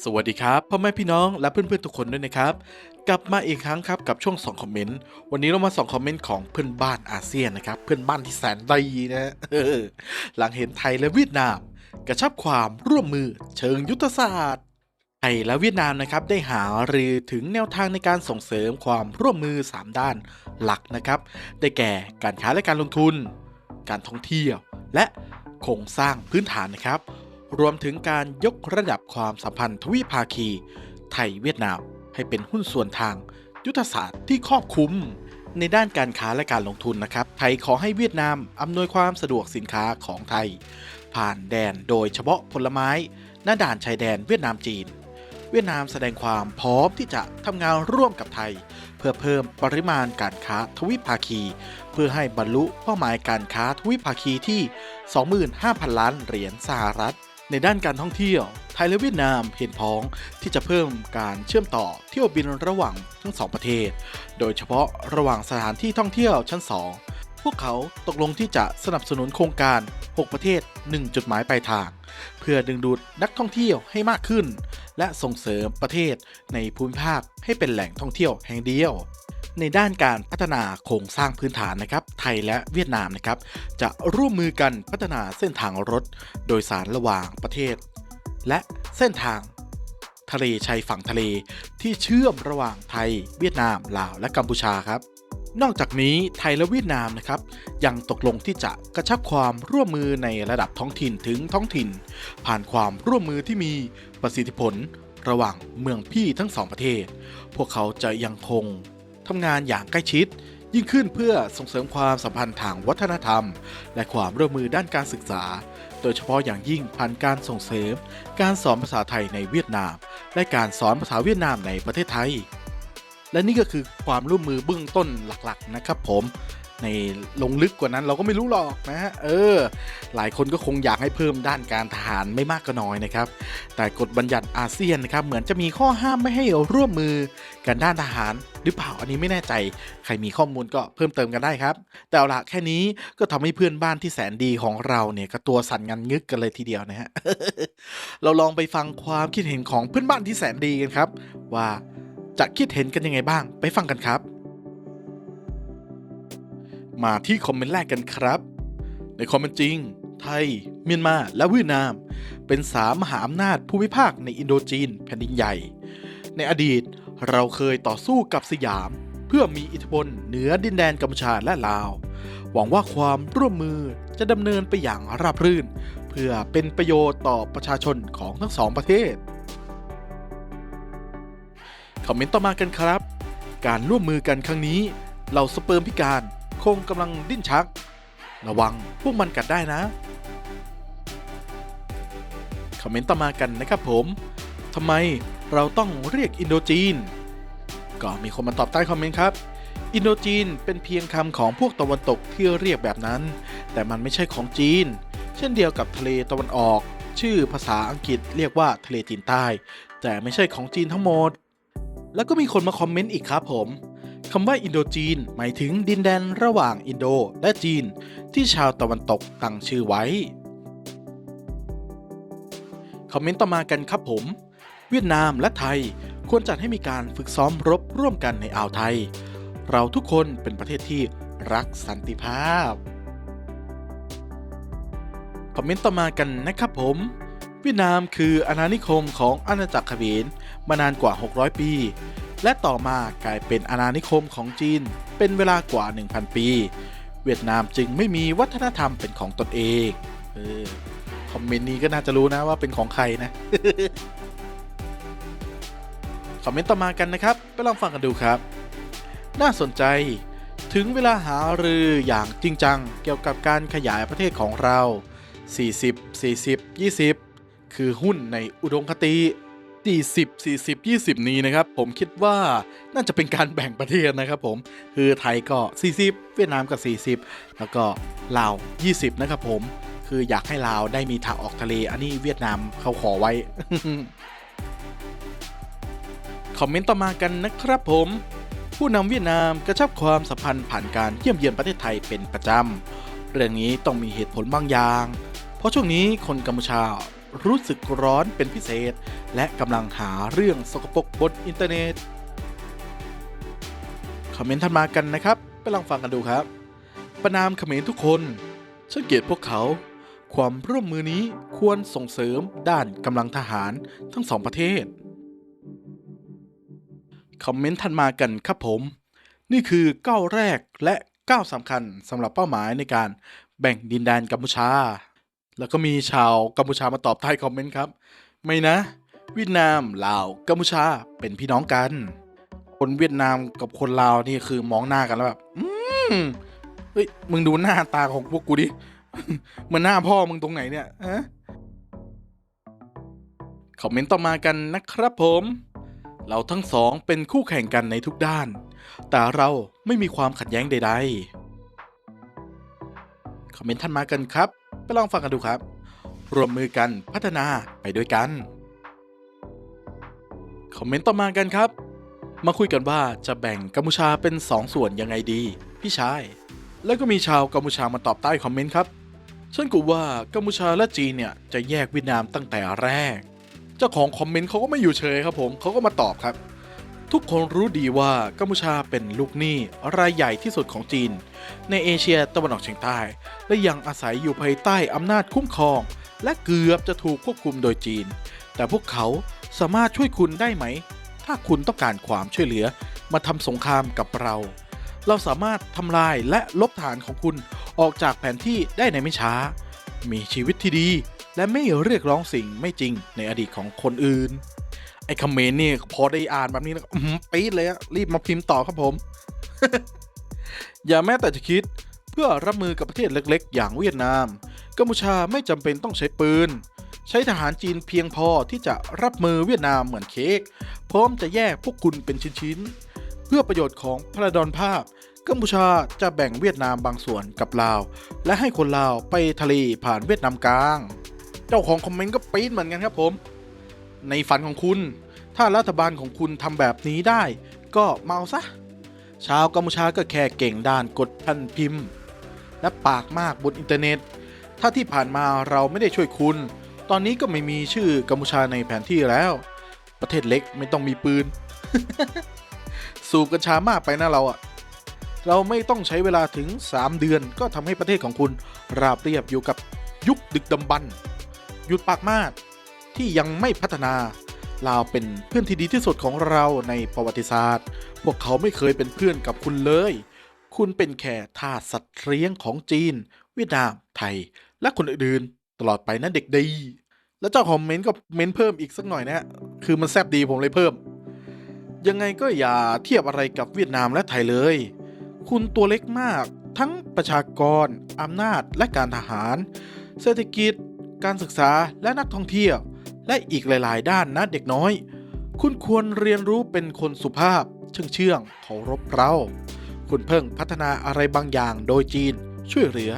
สวัสดีครับพ่อแม่พี่น้องและเพื่อนๆทุกคนด้วยนะครับ กลับมาอีกครั้งครับกับช่วง2คอมเมนต์วันนี้เรามาส่องคอมเมนต์ของเพื่อนบ้านอาเซียนนะครับ เพื่อนบ้านที่แสนดีนะหลังเห็นไทยและเวียดนาม กระชับความร่วมมือเชิงยุทธศาสตร์ไทยและเวียดนามนะครับได้หารือถึงแนวทางในการส่งเสริมความร่วมมือ 3 ด้านหลักนะครับ ได้แก่การค้าและการลงทุน การท่องเที่ยว และโครงสร้างพื้นฐานนะครับ รวมถึงการยกระดับความสัมพันธ์ทวิภาคี ไทยเวียดนามให้เป็นหุ้นส่วนทางยุทธศาสตร์ที่ครอบคลุม ในด้านการค้าและการลงทุนนะครับ ไทยขอให้เวียดนามอำนวยความสะดวกสินค้าของไทย ผ่านแดนโดยเฉพาะผลไม้หน้าด่านชายแดนเวียดนามจีน เวียดนามแสดงความพร้อมที่จะทำงานร่วมกับไทย เพื่อเพิ่มปริมาณการค้าทวิภาคี เพื่อให้บรรลุเป้าหมายการค้าทวิภาคีที่ 25,000 ล้านเหรียญสหรัฐ ในด้านการท่องเที่ยวไทยและเวียดนามเห็นพ้องที่จะเพิ่มการเชื่อมต่อเที่ยวบินระหว่างทั้งสองประเทศ โดยเฉพาะระหว่างสถานที่ท่องเที่ยวชั้น 2 พวกเขาตกลงที่จะสนับสนุนโครงการ 6 ประเทศ 1 จุดหมายปลายทาง เพื่อดึงดูดนักท่องเที่ยวให้มากขึ้น และส่งเสริมประเทศในภูมิภาคให้เป็นแหล่งท่องเที่ยวแห่งเดียว ในด้านการพัฒนาโครงสร้างพื้นฐานนะครับไทยและเวียดนามนะครับจะร่วมมือกันพัฒนาเส้นทางรถโดยสารระหว่างประเทศ และเส้นทางทะเลชายฝั่งทะเลที่เชื่อมระหว่างไทย เวียดนามลาวและกัมพูชาครับ นอกจากนี้ไทยและเวียดนามนะครับ ยังตกลงที่จะกระชับความร่วมมือในระดับท้องถิ่นถึงท้องถิ่น ผ่านความร่วมมือที่มีประสิทธิผลระหว่างเมืองพี่ทั้งสองประเทศ พวกเขาจะยังคง ทำงานอย่างใกล้ชิด ยิ่งขึ้นเพื่อส่งเสริมความสัมพันธ์ทางวัฒนธรรม และความร่วมมือด้านการศึกษา โดยเฉพาะอย่างยิ่งผ่านการส่งเสริม การสอนภาษาไทยในเวียดนาม และการสอนภาษาเวียดนามในประเทศไทย และนี่ก็คือความร่วมมือเบื้องต้นหลักๆ นะครับผม ในลงลึกกว่านั้นเราก็ไม่รู้หรอกนะฮะเออ หลายคนก็คงอยากให้เพิ่มด้านการทหารไม่มากก็น้อยนะครับ แต่กฎบัญญัติอาเซียนนะครับเหมือนจะมีข้อห้ามไม่ให้ร่วมมือกันด้านทหารหรือเปล่าอันนี้ไม่แน่ใจใครมีข้อมูลก็เพิ่มเติมกันได้ครับ แต่เอาละแค่นี้ก็ทำให้เพื่อนบ้านที่แสนดีของเราเนี่ยก็ตัวสั่นงันงึกกันเลยทีเดียวนะฮะเราลองไปฟังความคิดเห็นของเพื่อนบ้านที่แสนดีกันครับ ว่าจะคิดเห็นกันยังไงบ้าง ไปฟังกันครับ มาที่คอมเมนต์แรกกันครับ ในความเป็นจริง ไทย เมียนมาและเวียดนาม เป็นสามมหาอำนาจภูมิภาคในอินโดจีนแผ่นดินใหญ่ ในอดีตเราเคยต่อสู้กับสยาม เพื่อมีอิทธิพลเหนือดินแดนกัมพูชาและลาว หวังว่าความร่วมมือจะดำเนินไปอย่างราบรื่น เพื่อเป็นประโยชน์ต่อประชาชนของทั้งสองประเทศคอมเมนต์ต่อมากันครับ การร่วมมือกันครั้งนี้ เหล่าสเปิร์มพิการ คงกำลังดิ้นชัก ระวังพวกมันกัดได้นะ คอมเมนต์ต่อมากันนะครับผมทำไมเราต้องเรียกอินโดจีน ก็มีคนมาตอบใต้คอมเมนต์ครับอินโดจีนเป็นเพียงคำของพวกตะวันตกที่เรียกแบบนั้น แต่มันไม่ใช่ของจีน เช่นเดียวกับทะเลตะวันออก ชื่อภาษาอังกฤษเรียกว่าทะเลจีนใต้ แต่ไม่ใช่ของจีนทั้งหมด แล้วก็มีคนมาคอมเมนต์อีกครับผม คำว่าอินโดจีน หมายถึงดินแดนระหว่างอินโดและจีน ที่ชาวตะวันตกตั้งชื่อไว้ คอมเมนต์ต่อมากันครับผม เวียดนามและไทยควรจัดให้มีการฝึกซ้อมรบร่วมกันในอ่าวไทย เราทุกคนเป็นประเทศที่รักสันติภาพ คอมเมนต์ต่อมากันนะครับผม เวียดนามคืออาณานิคมของอาณาจักรเขมรมานานกว่า 600 ปี และต่อมากลายเป็นอาณานิคมของจีน เป็นเวลากว่า 1,000 ปี เวียดนามจึงไม่มีวัฒนธรรมเป็นของตนเองเออคอมเมนต์นี้ก็น่าจะรู้นะว่าเป็นของใครนะคอมเมนต์ต่อมากันนะครับ ไปลองฟังกันดูครับ น่าสนใจ ถึงเวลาหารืออย่างจริงจัง เกี่ยวกับการขยายประเทศของเรา 40 40 20 คือหุ้นในอุดมคติ 40 40 20 นี้นะครับ ผมคิดว่าน่าจะเป็นการแบ่งประเทศนะครับผม คือไทยก็ 40 เวียดนามก็ 40 แล้วก็ลาว 20 นะครับผม คืออยากให้ลาวได้มีทางออกทะเล อันนี้เวียดนามเขาขอไว้ คอมเมนต์ต่อมากันนะครับผม ผู้นำเวียดนามกระชับความสัมพันธ์ผ่านการเยี่ยมเยียนประเทศไทยเป็นประจำ เรื่องนี้ต้องมีเหตุผลบางอย่าง เพราะช่วงนี้คนกัมพูชา รู้สึกร้อนเป็นพิเศษ และกำลังหาเรื่องสกปรกบนอินเทอร์เน็ต คอมเมนต์ทันมากันนะครับ ไปลองฟังกันดูครับ ประนามเขมรทุกคนฉันเกลียดพวกเขา ความร่วมมือนี้ควรส่งเสริมด้านกำลังทหารทั้งสองประเทศ คอมเมนต์ทันมากันครับผม นี่คือก้าวแรกและก้าวสำคัญสำหรับเป้าหมายในการแบ่งดินแดนกัมพูชา แล้วก็มีชาวกัมพูชามาตอบใต้คอมเมนต์ครับ ไม่นะ เวียดนามลาวกัมพูชาเป็นพี่น้องกัน คนเวียดนามกับคนลาวนี่คือมองหน้ากันแล้วแบบอืมเฮ้ยมึงดูหน้าตาของพวกกูดิมันหน้าพ่อมึงตรงไหนเนี่ยฮะคอมเมนต์ต่อมากันนะครับผม เราทั้งสองเป็นคู่แข่งกันในทุกด้าน แต่เราไม่มีความขัดแย้งใด ๆ คอมเมนต์ท่านมากันครับ ลองฟังกันดูครับ รวมมือกันพัฒนาไปด้วยกัน คอมเมนต์ต่อมากันครับ มาคุยกันว่าจะแบ่งกัมพูชาเป็น2ส่วนยังไงดี พี่ชาย แล้วก็มีชาวกัมพูชามาตอบใต้คอมเมนต์ครับฉันกูว่ากัมพูชาและจีนเนี่ยจะแยกเวียดนามตั้งแต่แรก เจ้าของคอมเมนต์เขาก็ไม่อยู่เฉยครับผมเขาก็มาตอบครับ ทุกคนรู้ดีว่ากัมพูชาเป็นลูกหนี้รายใหญ่ที่สุดของจีน ในเอเชียตะวันออกเฉียงใต้ และยังอาศัยอยู่ภายใต้อำนาจคุ้มครอง และเกือบจะถูกควบคุมโดยจีน แต่พวกเขาสามารถช่วยคุณได้ไหม ถ้าคุณต้องการความช่วยเหลือมาทำสงครามกับเรา เราสามารถทำลายและลบฐานของคุณออกจากแผนที่ได้ในไม่ช้า มีชีวิตที่ดี และไม่เรียกร้องสิ่งไม่จริงในอดีตของคนอื่น ไอ้คอมเมนต์นี่พอได้อ่านแบบนี้แล้วปี๊ดเลยอะรีบมาพิมพ์ต่อครับผม อย่าแม้แต่จะคิดเพื่อรับมือกับประเทศเล็ก ๆ อย่างเวียดนาม กัมพูชาไม่จำเป็นต้องใช้ปืน ใช้ทหารจีนเพียงพอที่จะรับมือเวียดนามเหมือนเค้กพร้อมจะแยกพวกคุณเป็นชิ้นๆ เพื่อประโยชน์ของพระดอนภาพ กัมพูชาจะแบ่งเวียดนามบางส่วนกับลาว และให้คนลาวไปทะเลผ่านเวียดนามกลาง เจ้าของคอมเมนต์ก็ปี๊ดเหมือนกันครับผม ในฝันของคุณ ถ้ารัฐบาลของคุณทำแบบนี้ได้ ก็เมาซะ ชาวกัมพูชาก็แค่เก่งด้านกดพันพิมพ์ และปากมากบนอินเทอร์เน็ต ถ้าที่ผ่านมาเราไม่ได้ช่วยคุณ ตอนนี้ก็ไม่มีชื่อกัมพูชาในแผนที่แล้ว ประเทศเล็กไม่ต้องมีปืน สูบกัญชามากไปนะเราอะเราไม่ต้องใช้เวลาถึง 3 เดือนก็ทำให้ประเทศของคุณ ราบเรียบอยู่กับยุคดึกดำบรรพ์หยุดปากมาก ที่ยังไม่พัฒนาลาวเป็นเพื่อนที่ดีที่สุดของเราในประวัติศาสตร์ พวกเขาไม่เคยเป็นเพื่อนกับคุณเลย คุณเป็นแค่ทาสสัตว์เลี้ยงของจีน เวียดนาม ไทย และคนอื่นๆ ตลอดไปนะเด็กดี แล้วเจ้าคอมเมนต์ก็เม้นเพิ่มอีกสักหน่อยนะฮะคือมันแซบดีผมเลยเพิ่ม ยังไงก็อย่าเทียบอะไรกับเวียดนามและไทยเลย คุณตัวเล็กมาก ทั้งประชากรอำนาจและการทหาร เศรษฐกิจ การศึกษาและนักท่องเที่ยว และอีกหลาย ๆ ด้านนะเด็กน้อย คุณควรเรียนรู้เป็นคนสุภาพ เชื่องเชื่องเคารพเรา คุณเพิ่งพัฒนาอะไรบางอย่างโดยจีนช่วยเหลือ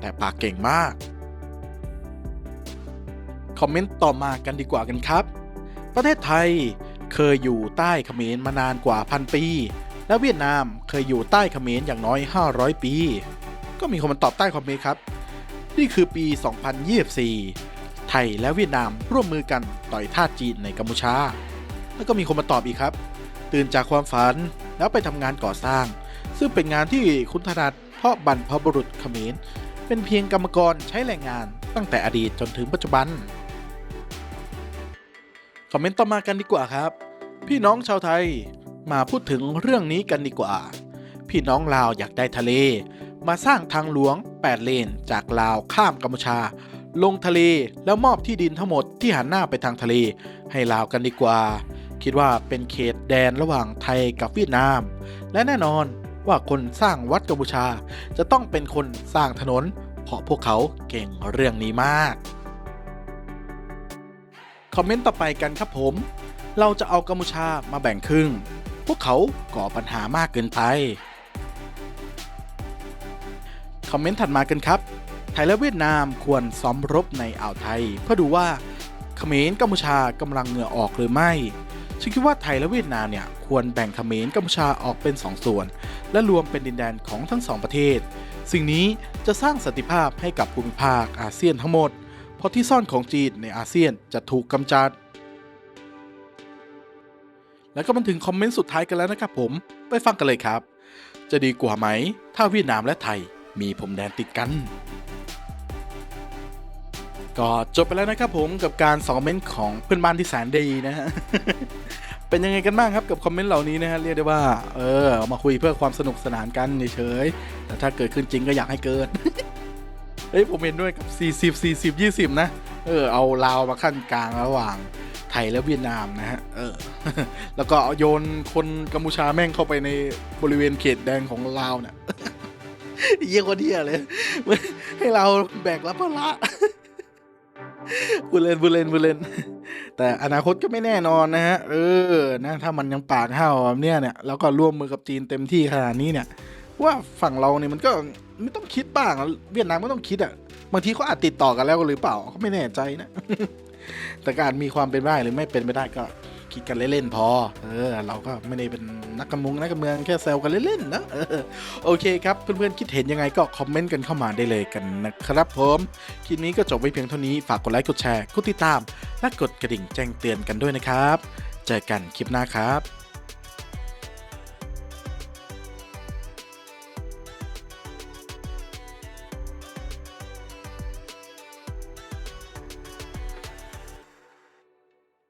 แต่ปากเก่งมาก คอมเมนต์ต่อมากันดีกว่ากันครับ ประเทศไทยเคยอยู่ใต้เขมรมานานกว่าพันปี และเวียดนามเคยอยู่ใต้เขมรอย่างน้อย 500 ปี ก็มีคนมาตอบใต้คอมเมนต์ครับ นี่คือปี 2024 ไทยและเวียดนามร่วมมือกันต่อยท่าจีนในกัมพูชา แล้วก็มีคนมาตอบอีกครับ ตื่นจากความฝันแล้วไปทำงานก่อสร้าง ซึ่งเป็นงานที่คุณถนัดเพราะบรรพบุรุษเขมร เป็นเพียงกรรมกรใช้แรงงานตั้งแต่อดีตจนถึงปัจจุบัน คอมเมนต์ต่อมากันดีกว่าครับ พี่น้องชาวไทยมาพูดถึงเรื่องนี้กันดีกว่า พี่น้องลาวอยากได้ทะเล มาสร้างทางหลวง 8 เลนจากลาวข้ามกัมพูชา ลงทะเลแล้วมอบที่ดินทั้งหมดที่หันหน้าไปทางทะเล ให้ลาวกันดีกว่า คิดว่าเป็นเขตแดนระหว่างไทยกับเวียดนาม และแน่นอนว่าคนสร้างวัดกัมพูชา จะต้องเป็นคนสร้างถนน เพราะพวกเขาเก่งเรื่องนี้มาก คอมเมนต์ต่อไปกันครับผม เราจะเอากัมพูชามาแบ่งครึ่ง พวกเขาก่อปัญหามากเกินไป คอมเมนต์ถัดมากันครับ ยและเวียดนามควรซ้อมรบในอ่าวไทย เพื่อดูว่าเขมรกัมพูชากำลังเหงื่อออกหรือไม่ฉันคิดว่าไทยและเวียดนามเนี่ยควรแบ่งเขมรกัมพูชาออกเป็น 2 ส่วน และรวมเป็นดินแดนของทั้งสองประเทศ สิ่งนี้จะสร้างสันติภาพให้กับภูมิภาคอาเซียนทั้งหมด เพราะที่ซ่อนของจีนในอาเซียนจะถูกกำจัด แล้วก็มาถึงคอมเมนต์สุดท้ายกันแล้วนะครับผมไปฟังกันเลยครับ จะดีกว่าไหม ถ้าเวียดนามและไทยมีพรมแดนติดกัน ก็จบไปแล้วนะครับผมกับการสองคอมเมนต์ของเพื่อนบ้านที่แสนดีนะฮะเป็นยังไงกันบ้างครับกับคอมเมนต์เหล่านี้นะฮะเรียกได้ว่าเออมาคุยเพื่อความสนุกสนานกันเฉยๆแต่ถ้าเกิดขึ้นจริงก็อยากให้เกิดเฮ้ยผมเห็นด้วยกับ 40 40 20 นะ เออ เอาลาวมาขั้นกลางระหว่างไทยและเวียดนามนะฮะ เออ แล้วก็โยนคนกัมพูชาแม่งเข้าไปในบริเวณเขตแดงของลาวเนี่ยเยี่ยกว่าเดียเลย ให้เราแบกรับภาระ บุเลนบุเลนบุเลนแต่อนาคตก็ไม่แน่นอนนะฮะ เออ นะ ถ้ามันยังปากห้าวแบบเนี้ยเนี่ย แล้วก็ร่วมมือกับจีนเต็มที่ขนาดนี้เนี่ย ว่าฝั่งเราเนี่ยมันก็ไม่ต้องคิดบ้าง เวียดนามก็ต้องคิดอะ บางทีเขาอาจติดต่อกันแล้วหรือเปล่าก็ไม่แน่ใจนะ แต่การมีความเป็นไปได้หรือไม่เป็นไปได้ก็ คิดกันเล่นๆพอ เออ เราก็ไม่ได้เป็นนักการเมืองนักการเมืองแค่แซวกันเล่นๆนะออโอเคครับ เพื่อนๆคิดเห็นยังไงก็คอมเมนต์กันเข้ามาได้เลยกันนะครับผมคลิปนี้ก็จบไว้เพียงเท่านี้ฝากกดไลค์กดแชร์กดติดตามและกดกระดิ่งแจ้งเตือนกันด้วยนะครับ เจอกันคลิปหน้าครับ